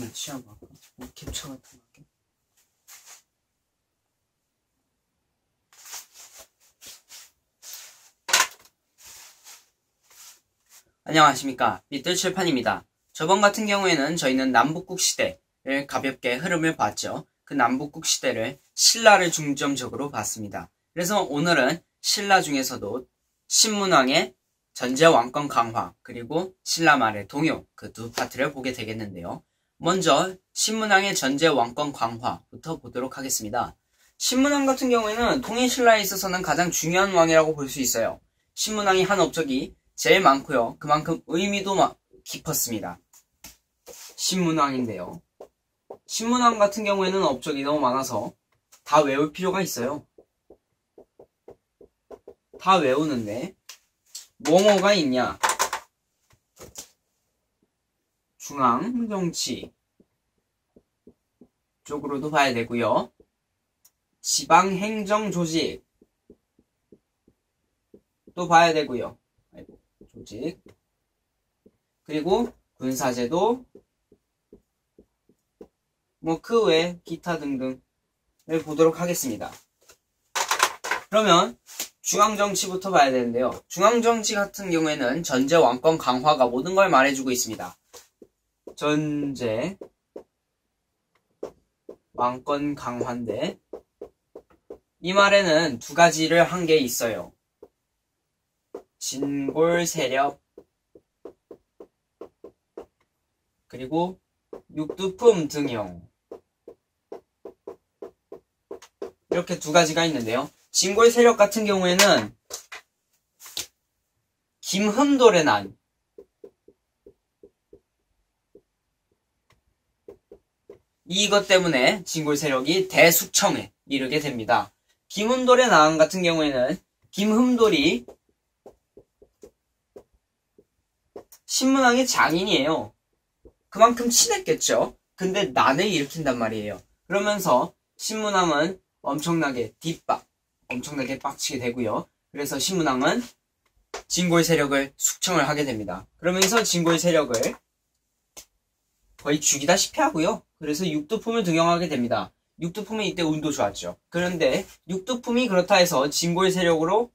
거 취하고 뭐 캡처 같은 거. 안녕하십니까 밑들칠판입니다. 저번 같은 경우에는 저희는 남북국 시대를 가볍게 흐름을 봤죠. 그 남북국 시대를 신라를 중점적으로 봤습니다. 그래서 오늘은 신라 중에서도 신문왕의 전제 왕권 강화 그리고 신라 말의 동요 그 두 파트를 보게 되겠는데요. 먼저 신문왕의 전제 왕권 강화부터 보도록 하겠습니다. 신문왕 같은 경우에는 통일 신라에 있어서는 가장 중요한 왕이라고 볼 수 있어요. 신문왕이 한 업적이 제일 많고요. 그만큼 의미도 깊었습니다. 신문왕인데요. 신문왕 같은 경우에는 업적이 너무 많아서 다 외울 필요가 있어요. 다 외우는데 뭐뭐가 있냐? 중앙 정치 쪽으로도 봐야 되고요. 지방 행정 조직 또 봐야 되고요. 조직 그리고 군사제도 뭐 그 외 기타 등등을 보도록 하겠습니다. 그러면 중앙정치부터 봐야 되는데요. 중앙정치 같은 경우에는 전제 왕권 강화가 모든 걸 말해주고 있습니다. 전제 왕권 강화인데 이 말에는 두 가지를 한 게 있어요. 진골 세력 그리고 육두품 등용 이렇게 두 가지가 있는데요. 진골 세력 같은 경우에는 김흠돌의 난 이것 때문에 진골 세력이 대숙청에 이르게 됩니다. 김흠돌의 난 같은 경우에는 김흠돌이 신문왕의 장인이에요. 그만큼 친했겠죠. 근데 난을 일으킨단 말이에요. 그러면서 신문왕은 엄청나게 뒷박, 엄청나게 빡치게 되고요. 그래서 신문왕은 진골 세력을 숙청을 하게 됩니다. 그러면서 진골 세력을 거의 죽이다시피 하고요. 그래서 육두품을 등용하게 됩니다. 육두품이 이때 운도 좋았죠. 그런데 육두품이 그렇다 해서 진골 세력으로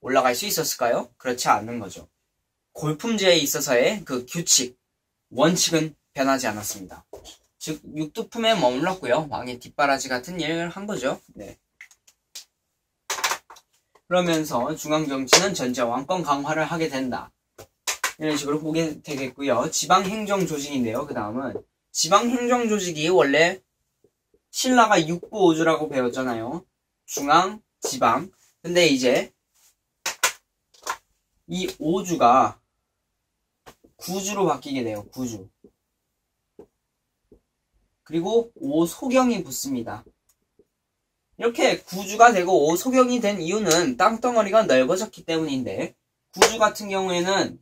올라갈 수 있었을까요? 그렇지 않는 거죠. 골품제에 있어서의 그 규칙, 원칙은 변하지 않았습니다. 즉, 육두품에 머물렀고요. 왕의 뒷바라지 같은 일을 한 거죠. 네. 그러면서 중앙정치는 전제 왕권 강화를 하게 된다. 이런 식으로 보게 되겠고요. 지방행정조직인데요. 그 다음은 지방행정조직이 원래 신라가 육부오주라고 배웠잖아요. 중앙, 지방. 근데 이제 이 오주가 구주로 바뀌게 돼요. 구주. 그리고 오소경이 붙습니다. 이렇게 구주가 되고 오소경이 된 이유는 땅덩어리가 넓어졌기 때문인데 구주 같은 경우에는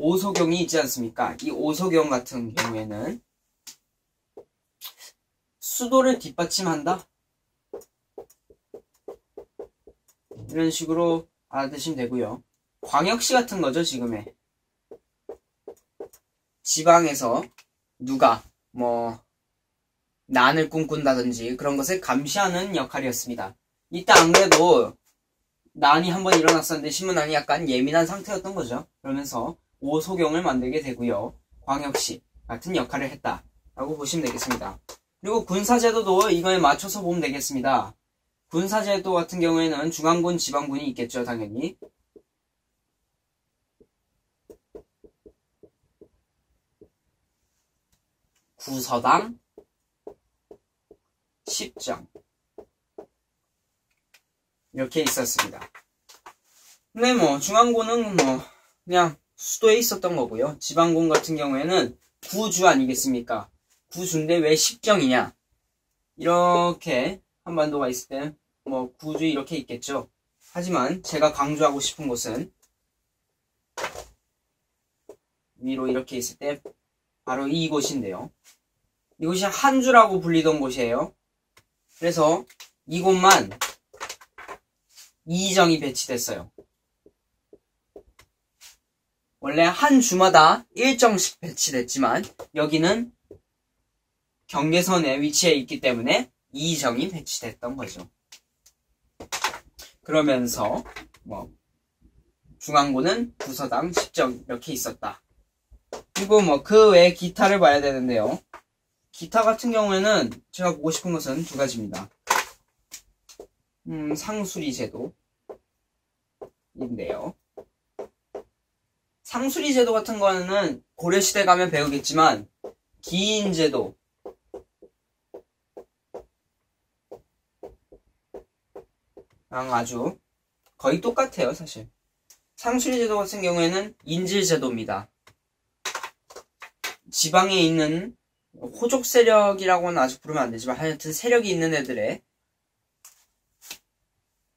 오소경이 있지 않습니까? 이 오소경 같은 경우에는 수도를 뒷받침한다? 이런 식으로 알아두시면 되고요. 광역시 같은 거죠, 지금의. 지방에서 누가 뭐 난을 꿈꾼다든지 그런 것을 감시하는 역할이었습니다. 이때 안 그래도 난이 한 번 일어났었는데 신문난이 약간 예민한 상태였던 거죠. 그러면서 오소경을 만들게 되고요. 광역시 같은 역할을 했다 라고 보시면 되겠습니다. 그리고 군사제도도 이거에 맞춰서 보면 되겠습니다. 군사제도 같은 경우에는 중앙군, 지방군이 있겠죠, 당연히. 구서당, 십정 이렇게 있었습니다. 근데 뭐 중앙군은 뭐 그냥 수도에 있었던 거고요. 지방군 같은 경우에는 구주 아니겠습니까? 구주인데 왜 십정이냐? 이렇게 한반도가 있을 때 뭐 구주 이렇게 있겠죠. 하지만 제가 강조하고 싶은 곳은 위로 이렇게 있을 때 바로 이곳인데요. 이곳이 한주라고 불리던 곳이에요. 그래서 이곳만 이정이 배치됐어요. 원래 한 주마다 일정씩 배치됐지만 여기는 경계선에 위치해 있기 때문에 이정이 배치됐던 거죠. 그러면서 뭐 중앙고는 부서당 10정 이렇게 있었다. 그리고 뭐 그 외에 기타를 봐야 되는데요. 기타 같은 경우에는 제가 보고 싶은 것은 두 가지입니다. 음, 상수리 제도인데요. 상수리 제도 같은 거는 고려시대 가면 배우겠지만 기인 제도. 랑 아주 거의 똑같아요 사실. 상수리 제도 같은 경우에는 인질 제도입니다. 지방에 있는 호족 세력이라고는 아직 부르면 안 되지만 하여튼 세력이 있는 애들의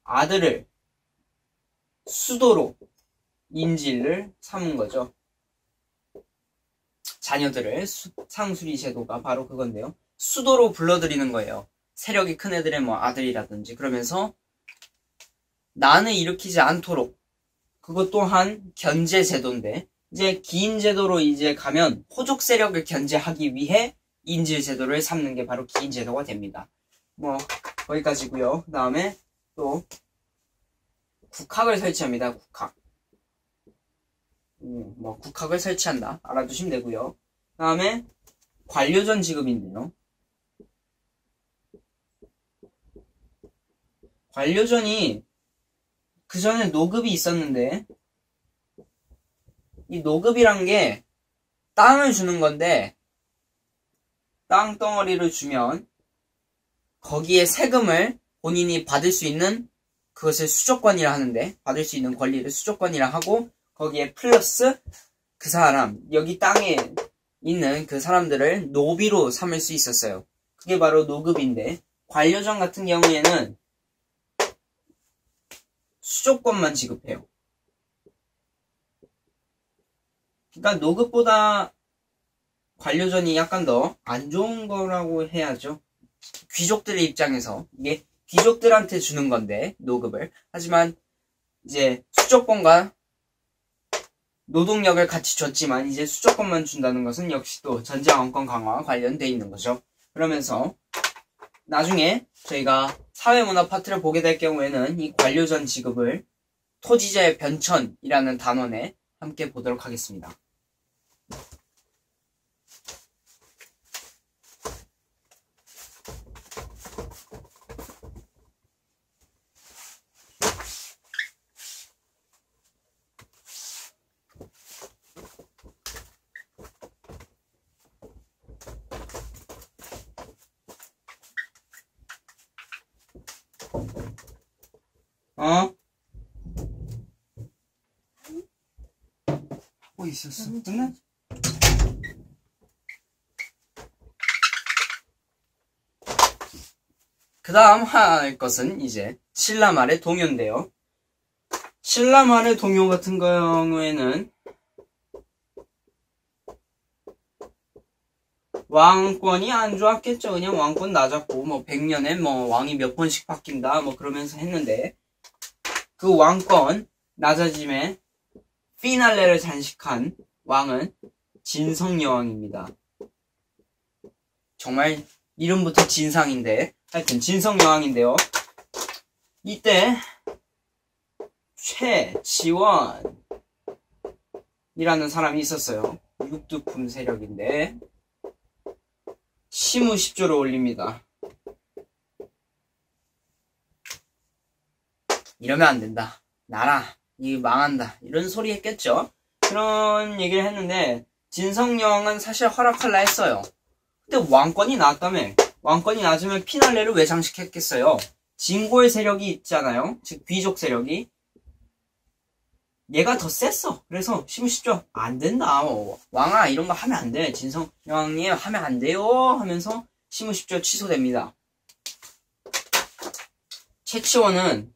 아들을 수도로 인질을 삼은 거죠. 자녀들을 수, 상수리 제도가 바로 그건데요. 수도로 불러들이는 거예요. 세력이 큰 애들의 뭐 아들이라든지 그러면서 난을 일으키지 않도록 그것 또한 견제 제도인데 이제 기인 제도로 이제 가면 호족 세력을 견제하기 위해 인질 제도를 삼는 게 바로 기인 제도가 됩니다. 뭐 거기까지고요. 그 다음에 또 국학을 설치합니다. 국학. 음, 뭐 국학을 설치한다. 알아두시면 되고요. 그 다음에 관료전 지급인데요. 관료전이 그 전에 노급이 있었는데 이 노급이란 게 땅을 주는 건데 땅덩어리를 주면 거기에 세금을 본인이 받을 수 있는 그것을 수족권이라 하는데 받을 수 있는 권리를 수족권이라 하고 거기에 플러스 그 사람 여기 땅에 있는 그 사람들을 노비로 삼을 수 있었어요. 그게 바로 노급인데 관료전 같은 경우에는 수족권만 지급해요. 그러니까 노급보다 관료전이 약간 더 안 좋은 거라고 해야죠. 귀족들 의 입장에서 이게 귀족들한테 주는 건데 노급을 하지만 이제 수족권과 노동력을 같이 줬지만 이제 수족권만 준다는 것은 역시 또 전쟁 왕권 강화와 관련돼 있는 거죠. 그러면서 나중에 저희가 사회문화 파트를 보게 될 경우에는 이 관료전 지급을 토지자의 변천이라는 단원에 함께 보도록 하겠습니다. 어? 하고 있었어. 끝나? 그 다음 할 것은 이제 신라말의 동요인데요. 신라말의 동요 같은 경우에는 왕권이 안 좋았겠죠. 그냥 왕권 낮았고 뭐 100년에 뭐 왕이 몇 번씩 바뀐다 뭐 그러면서 했는데 그 왕권 낮아짐에 피날레를 잔식한 왕은 진성 여왕입니다. 정말 이름부터 진상인데 하여튼 진성 여왕인데요. 이때 최지원이라는 사람이 있었어요. 육두품 세력인데 시무십조를 올립니다. 이러면 안 된다. 나라, 이 망한다. 이런 소리 했겠죠? 그런 얘기를 했는데, 진성여왕은 사실 허락할라 했어요. 근데 왕권이 나왔다며. 왕권이 낮으면 피날레를 왜 장식했겠어요? 진골 세력이 있잖아요. 즉, 귀족 세력이. 얘가 더 셌어. 그래서 시무십조 안 된다. 어, 왕아 이런 거 하면 안 돼. 진성여왕님 하면 안 돼요. 하면서 시무십조 취소됩니다. 최치원은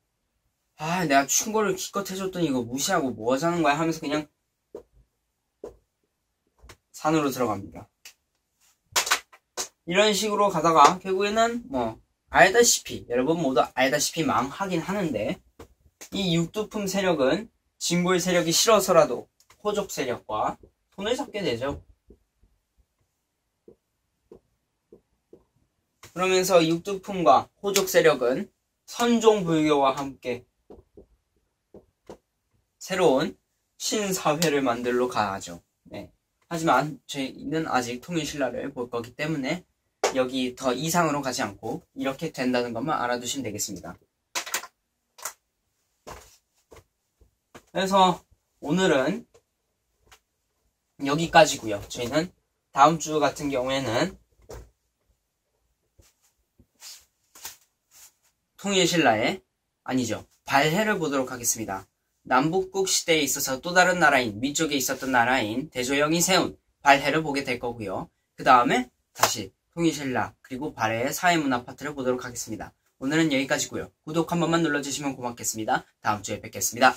아, 내가 충고를 기껏 해줬더니 이거 무시하고 뭐 하자는 거야 하면서 그냥 산으로 들어갑니다. 이런 식으로 가다가 결국에는 뭐 알다시피 여러분 모두 알다시피 망하긴 하는데 이 육두품 세력은 진골 세력이 싫어서라도 호족 세력과 손을 잡게 되죠. 그러면서 육두품과 호족 세력은 선종 불교와 함께 새로운 신사회를 만들러 가야죠. 네. 하지만 저희는 아직 통일신라를 볼 거기 때문에 여기 더 이상으로 가지 않고 이렇게 된다는 것만 알아두시면 되겠습니다. 그래서 오늘은 여기까지고요. 저희는 다음 주 같은 경우에는 통일신라의 아니죠. 발해를 보도록 하겠습니다. 남북국 시대에 있어서 또 다른 나라인 위쪽에 있었던 나라인 대조영이 세운 발해를 보게 될 거고요. 그 다음에 다시 통일신라 그리고 발해의 사회문화 파트를 보도록 하겠습니다. 오늘은 여기까지고요. 구독 한 번만 눌러주시면 고맙겠습니다. 다음 주에 뵙겠습니다.